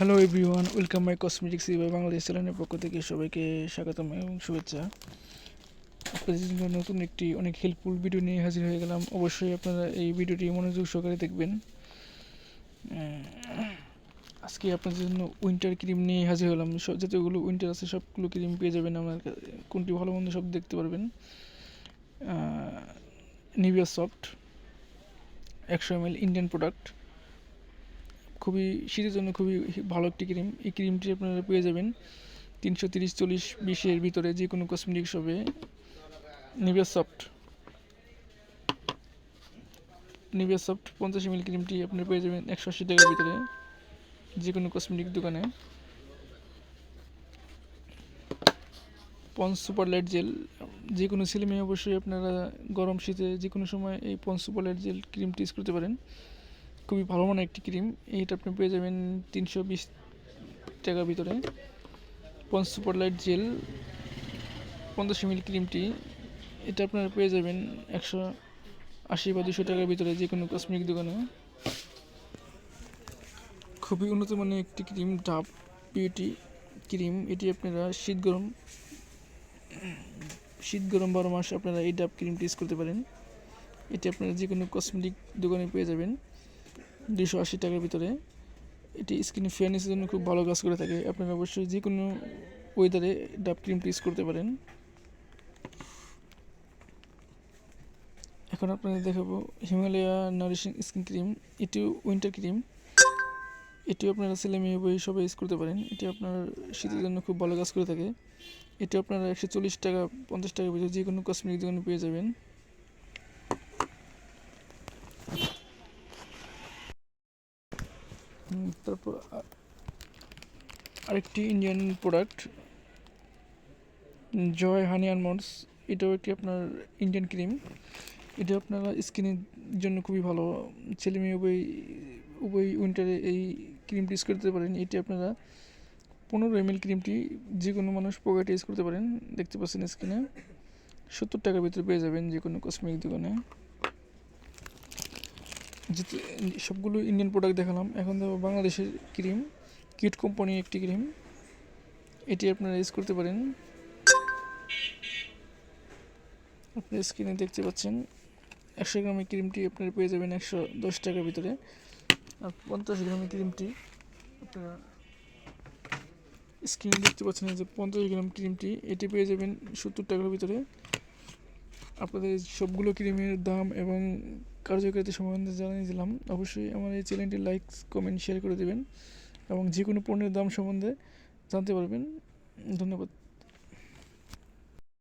Hello everyone welcome my cosmetics by Bangladesh চ্যানেলের পক্ষ থেকে সবাইকে স্বাগতম এবং শুভেচ্ছা। আপনাদের জন্য নতুন একটি অনেক হেল্পফুল ভিডিও নিয়ে হাজির হয়ে গেলাম। অবশ্যই আপনারা এই ভিডিওটি মনোযোগ সহকারে দেখবেন। আজকে আপনাদের জন্য উইন্টার ক্রিম নিয়ে হাজির হলাম। যতগুলো উইন্টার আছে সবগুলো ক্রিম পেয়ে যাবেন আপনার কোনটি ভালো মন্দ সব দেখতে পারবেন। নিভিয়া সফট একশো এম এল ইন্ডিয়ান প্রোডাক্ট খুবই শীতের জন্য খুবই ভালো একটি ক্রিম। এই ক্রিমটি আপনারা পেয়ে যাবেন তিনশো তিরিশ, চল্লিশ, বিশের ভিতরে যে কোনো কসমেটিক্স হবে নিভিয়া সফট নিভিয়া সফট পঞ্চাশ এমএল ক্রিমটি আপনারা পেয়ে যাবেন একশো আশি টাকার ভিতরে যে কোনো কসমেটিক দোকানে। পন্স সুপার লাইট জেল যে কোনো ছেলে মেয়ে অবশ্যই আপনারা গরম শীতে যে কোনো সময় এই পন্স সুপার লাইট জেল ক্রিমটি ইউজ করতে পারেন। খুবই ভালো মানের একটি ক্রিম। এইটা আপনি পেয়ে যাবেন তিনশো বিশ টাকার ভিতরে। পন্স সুপার লাইট জেল, পঞ্চাশ এমএল ক্রিমটি। এটা আপনারা পেয়ে যাবেন একশো আশি বা দুশো টাকার ভিতরে যে কোনো কসমেটিক দোকানে। খুবই উন্নত মানের একটি ক্রিম, ডাব বিউটি ক্রিম। এটি আপনারা শীত গরম শীত গরম বারো মাস আপনারা এই ডাব ক্রিমটি ইউজ করতে পারেন। এটি আপনারা যে কোনো কসমেটিক দোকানে পেয়ে যাবেন। দুশো আশি টাকার ভিতরে। এটি স্কিন ফেয়ারনেসের জন্য খুব ভালো কাজ করে থাকে। আপনারা অবশ্যই যে কোনো ওয়েদারে ডাব ক্রিমটি ইউজ করতে পারেন। এখন আপনাদের দেখাবো হিমালয়া নারিশিং স্কিন ক্রিম এটিও উইন্টার ক্রিম এটিও আপনারা ছেলে মেয়ে বই সবাই ইউজ করতে পারেন। এটি আপনার শীতের জন্য খুব ভালো কাজ করে থাকে। এটি আপনারা একশো চল্লিশ টাকা, পঞ্চাশ টাকার ভিতরে যে কোনো কসমেটিক দোকানে পেয়ে যাবেন। তারপর আরেকটি Indian product Joy honey almonds এটাও একটি আপনার ইন্ডিয়ান ক্রিম এটা আপনারা স্কিনের জন্য খুবই ভালো। ছেলে মেয়ে উভয় উভয় উইন্টারে এই ক্রিমটি ইউজ করতে পারেন। এটি আপনারা পনেরো এম ক্রিমটি যে কোনো মানুষ পকেটে ইউজ করতে পারেন। দেখতে পাচ্ছেন স্কিনে সত্তর টাকার ভিতরে পেয়ে যাবেন যে কোনো কসমেটিক দোকানে। যেতে সবগুলো ইন্ডিয়ান প্রোডাক্ট দেখালাম, এখন দেখো বাংলাদেশের ক্রিম কিট কোম্পানি একটি ক্রিম এটি আপনারা ইউজ করতে পারেন। আপনার স্ক্রিনে দেখতে পাচ্ছেন, একশো গ্রামের ক্রিমটি আপনারা পেয়ে যাবেন একশো দশ টাকার ভিতরে। আর পঞ্চাশ গ্রামের ক্রিমটি আপনারা স্ক্রিনে দেখতে পাচ্ছেন যে পঞ্চাশ গ্রাম ক্রিমটি এটি পেয়ে যাবেন সত্তর টাকার ভিতরে। আপনাদের সবগুলো ক্রিমের দাম এবং কার্যকারিতা সম্বন্ধে জানিয়ে দিলাম। অবশ্যই আমার এই চ্যানেলটি লাইক কমেন্ট শেয়ার করে দেবেন এবং যে কোনো পণ্যের দাম সম্বন্ধে জানতে পারবেন। ধন্যবাদ।